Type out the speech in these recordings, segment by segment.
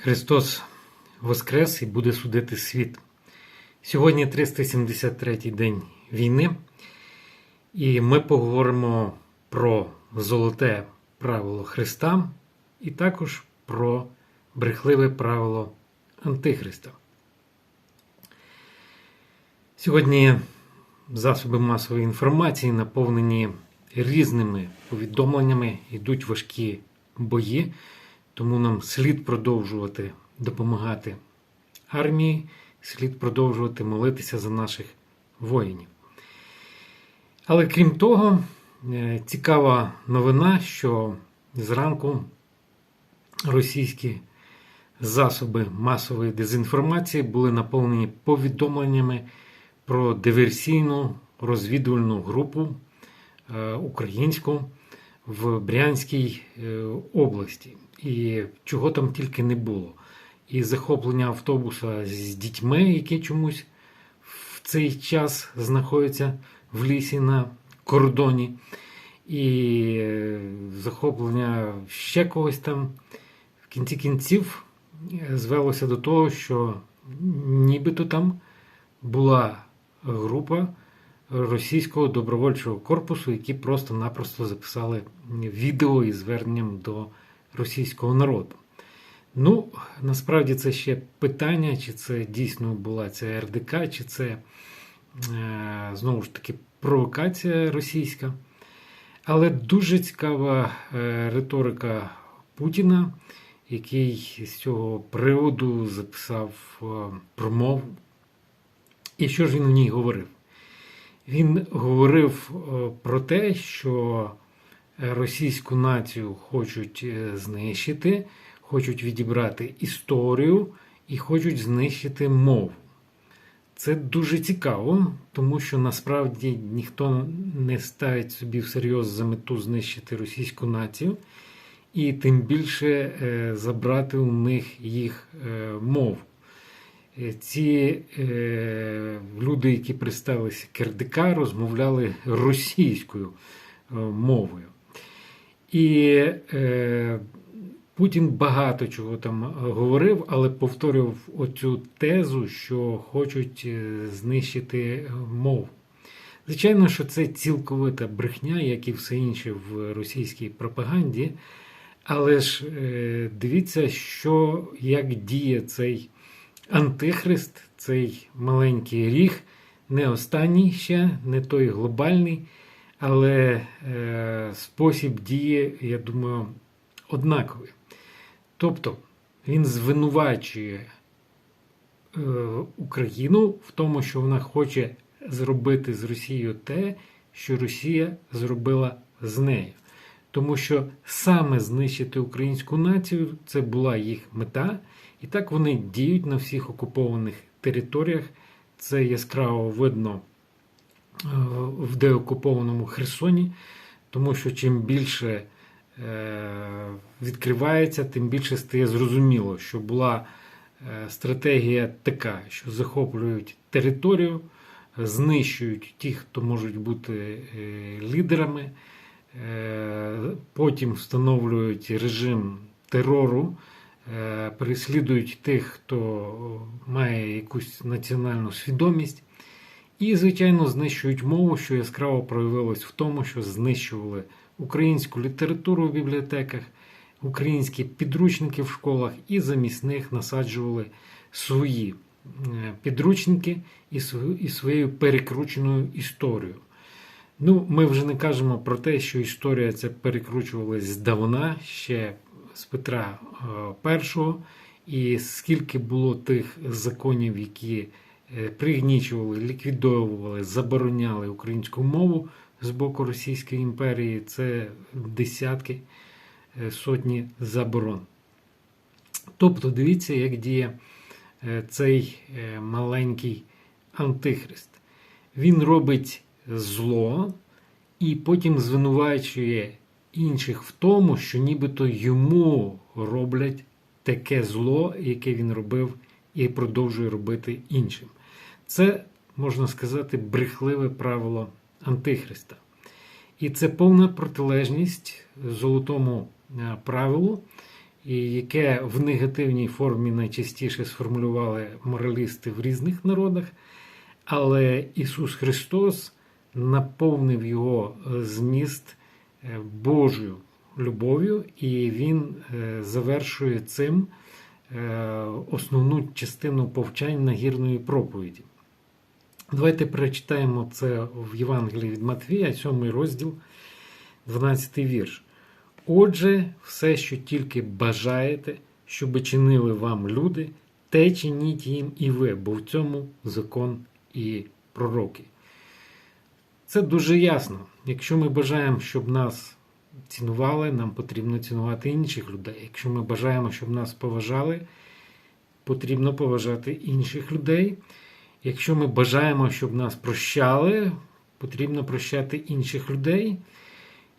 Христос Воскрес і буде судити світ. Сьогодні 373-й день війни, і ми поговоримо про золоте правило Христа і також про брехливе правило Антихриста. Сьогодні засоби масової інформації наповнені різними повідомленнями, йдуть важкі бої. Тому нам слід продовжувати допомагати армії, слід продовжувати молитися за наших воїнів. Але крім того, е, цікава новина, що зранку російські засоби масової дезінформації були наповнені повідомленнями про диверсійну розвідувальну групу е, українську в Брянській е, області і чого там тільки не було. І захоплення автобуса з дітьми, які чомусь в цей час знаходяться в лісі на кордоні, і е, захоплення ще когось там в кінці кінців е, звелося до того, що нібито там була група російського добровольчого корпусу, які просто-напросто записали відео із зверненням до російського народу. Ну, насправді це ще питання, чи це дійсно була ця РДК, чи це е, знову ж таки провокація російська. Але дуже цікава е, риторика Путіна, який з цього приводу записав е, промову. І що ж він у ній говорив? Він говорив про те, що російську націю хочуть е, знищити, хочуть відібрати історію і хочуть знищити мову. Це дуже цікаво, тому що насправді ніхто не ставить собі всерйоз за мету знищити російську націю, і тим більше е, забрати у них їх е, мову. Ці люди, які представилися КРДК, розмовляли російською мовою. І е, Путін багато чого там говорив, але повторював оцю тезу, що хочуть е, знищити мову. Звичайно, що це цілковита брехня, як і все інше в російській пропаганді. Але ж е, дивіться, що як діє цей антихрист, цей маленький ріг, не останній ще, не той глобальний. Але е, спосіб дії, я думаю, однаковий. Тобто він звинувачує е, Україну в тому, що вона хоче зробити з Росією те, що Росія зробила з нею. Тому що саме знищити українську націю це була їх мета, і так вони діють на всіх окупованих територіях. Це яскраво видно в деокупованому Херсоні, тому що чим більше е, відкривається, тим більше стає зрозуміло, що була е, стратегія така, що захоплюють територію, знищують тих, хто можуть бути е, лідерами, потім встановлюють режим терору. Переслідують тих, хто має якусь національну свідомість, і, звичайно, знищують мову, що яскраво проявилось в тому, що знищували українську літературу в бібліотеках, українські підручники в школах і замість них насаджували свої е, підручники і своєю перекрученою історією. Ну, Ми вже не кажемо про те, що історія ця перекручувалась здавна, ще з Петра І, і скільки було тих законів, які Е, пригнічували, ліквідовували, забороняли українську мову з боку Російської імперії. Це десятки е, сотні заборон. Тобто, дивіться, як діє е, цей маленький антихрист. Він робить зло і потім звинувачує інших в тому, що нібито йому роблять таке зло, яке він робив і продовжує робити іншим. Це, можна сказати, брехливе правило Антихриста. І це повна протилежність золотому е, правилу, яке в негативній формі найчастіше сформулювали моралісти в різних народах. Але Ісус Христос наповнив його е, зміст е, Божою любов'ю, і Він завершує цим основну частину повчань нагірної проповіді. Давайте перечитаємо це в Євангелії від Матвія, 7 розділ, 12 вірш. Отже, все, що тільки бажаєте, щоб чинили вам люди, те чиніть їм і ви, бо в цьому закон і пророки. Це дуже ясно. Якщо ми бажаємо, щоб нас цінували, нам потрібно цінувати інших людей. Якщо ми бажаємо, щоб нас поважали, потрібно поважати інших людей. Якщо ми бажаємо, щоб нас прощали, потрібно прощати інших людей.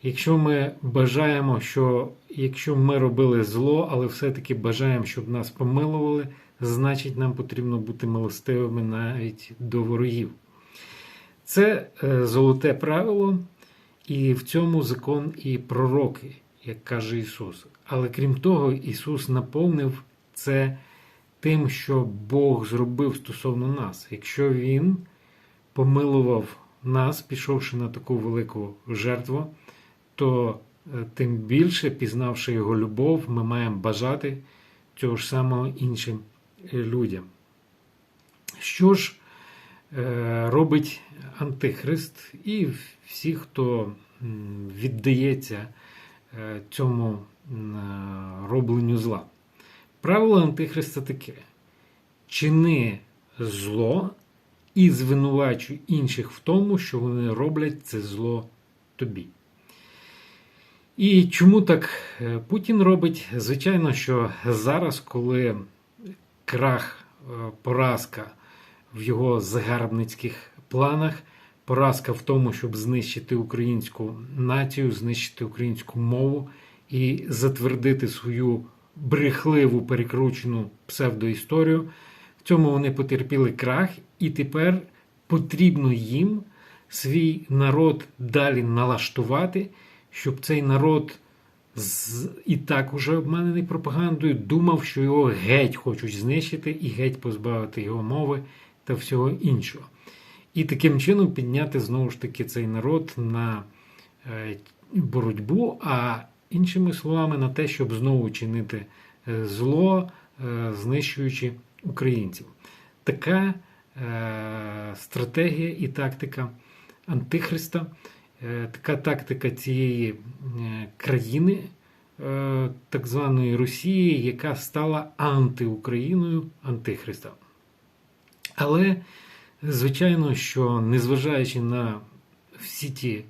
Якщо ми бажаємо, що якщо ми робили зло, але все-таки бажаємо, щоб нас помилували, значить нам потрібно бути милостивими навіть до ворогів. Це е, золоте правило, і в цьому закон і пророки, як каже Ісус. Але крім того, Ісус наповнив це тим, що Бог зробив стосовно нас. Якщо Він помилував нас, пішовши на таку велику жертву, то е, тим більше, пізнавши Його любов, ми маємо бажати цього ж самого іншим е, людям. Що ж е, робить Антихрист і всі, хто віддається цьому робленню зла? Правило Антихриста таке: чини зло і звинувачуй інших в тому, що вони роблять це зло тобі. І чому так е, Путін робить? Звичайно, що зараз, коли крах, е, поразка в його загарбницьких планах, поразка в тому, щоб знищити українську націю, знищити українську мову і затвердити свою брехливу перекручену псевдоісторію, в цьому вони потерпіли крах, і тепер потрібно їм свій народ далі налаштувати щоб цей народ і так уже обманений пропагандою, думав, що його геть хочуть знищити і геть позбавити його мови та всього іншого. І таким чином підняти знову ж таки цей народ на е, боротьбу, а іншими словами, на те, щоб знову чинити е, зло, е, знищуючи українців. Така стратегія і тактика Антихриста. Е, така тактика цієї е, країни, е, так званої Росії, яка стала антиукраїною Антихриста. Але, звичайно, що незважаючи на всі ті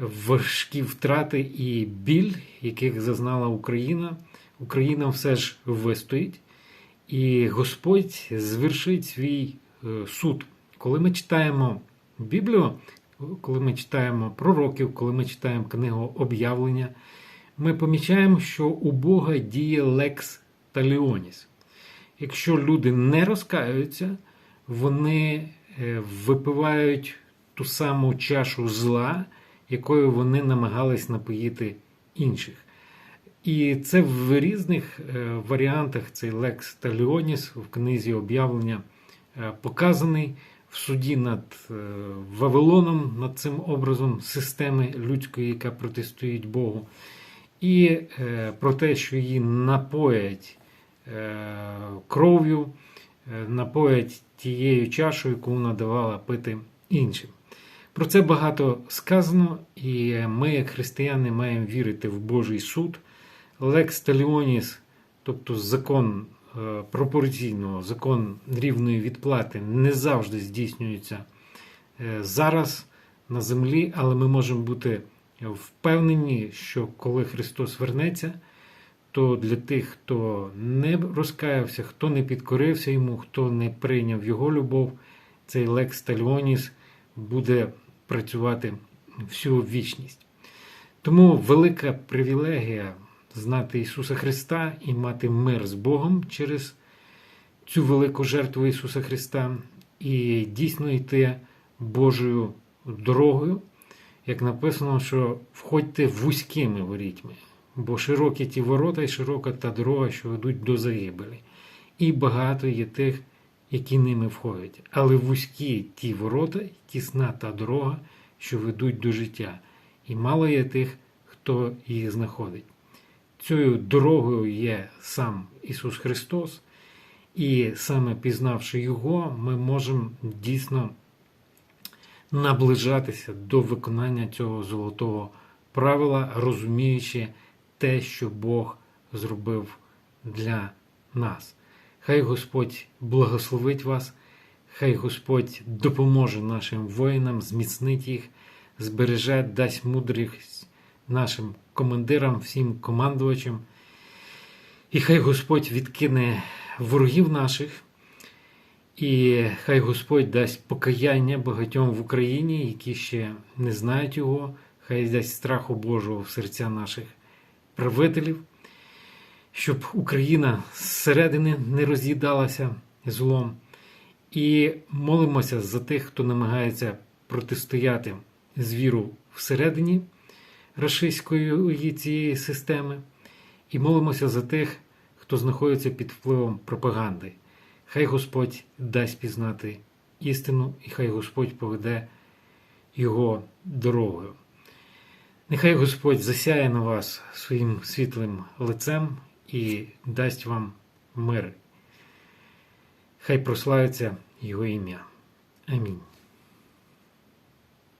важкі втрати і біль, яких зазнала Україна, Україна все ж вистоїть, і Господь звершить свій суд. Коли ми читаємо Біблію, коли ми читаємо пророків, коли ми читаємо книгу об'явлення, ми помічаємо, що у Бога діє лекс таліоніс. Якщо люди не розкаються, вони е, випивають ту саму чашу зла, якою вони намагались напоїти інших. І це в різних е, варіантах цей лекс таліоніс в книзі об'явлення е, показаний в суді над е, Вавилоном, над цим образом системи людської, яка протистоїть Богу, і про те, що її напоять кров'ю, напоять тією чашою, яку вона давала пити іншим. Про це багато сказано, і ми, як християни, маємо вірити в Божий суд. Лекс Таліоніс, тобто закон Е, пропорційного закон рівної відплати не завжди здійснюється е, зараз на землі, але ми можемо бути впевнені, що коли Христос вернеться, то для тих, хто не розкаявся, хто не підкорився йому, хто не прийняв його любов, цей лекс Таліоніс буде працювати всю вічність. Тому велика привілегія знати Ісуса Христа і мати мир з Богом через цю велику жертву Ісуса Христа і дійсно йти Божою дорогою, як написано, що входьте вузькими ворітьми. бо широкі ті ворота і широка та дорога, що ведуть до загибелі. І багато є тих, які ними входять. Але вузькі ті ворота, тісна та дорога, що ведуть до життя. І мало є тих, хто їх знаходить. Цією дорогою є сам Ісус Христос, і саме пізнавши Його, ми можемо дійсно наближатися до виконання цього золотого правила, розуміючи те, що Бог зробив для нас. Хай Господь благословить вас, хай Господь допоможе нашим воїнам, зміцнить їх, збереже, дасть мудрість нашим командирам, всім командувачам. І хай Господь відкине ворогів наших, і хай Господь дасть покаяння багатьом в Україні, які ще не знають його, хай дасть страху Божого в серця наших правителів, щоб Україна зсередини не роз'їдалася злом. І молимося за тих, хто намагається протистояти звіру всередині рашистської цієї системи, і молимося за тих, хто знаходиться під впливом пропаганди. Хай Господь дасть пізнати істину, і хай Господь поведе його дорогою. Нехай Господь засяє на вас своїм світлим лицем і дасть вам мир. Хай прославиться Його ім'я. Амінь.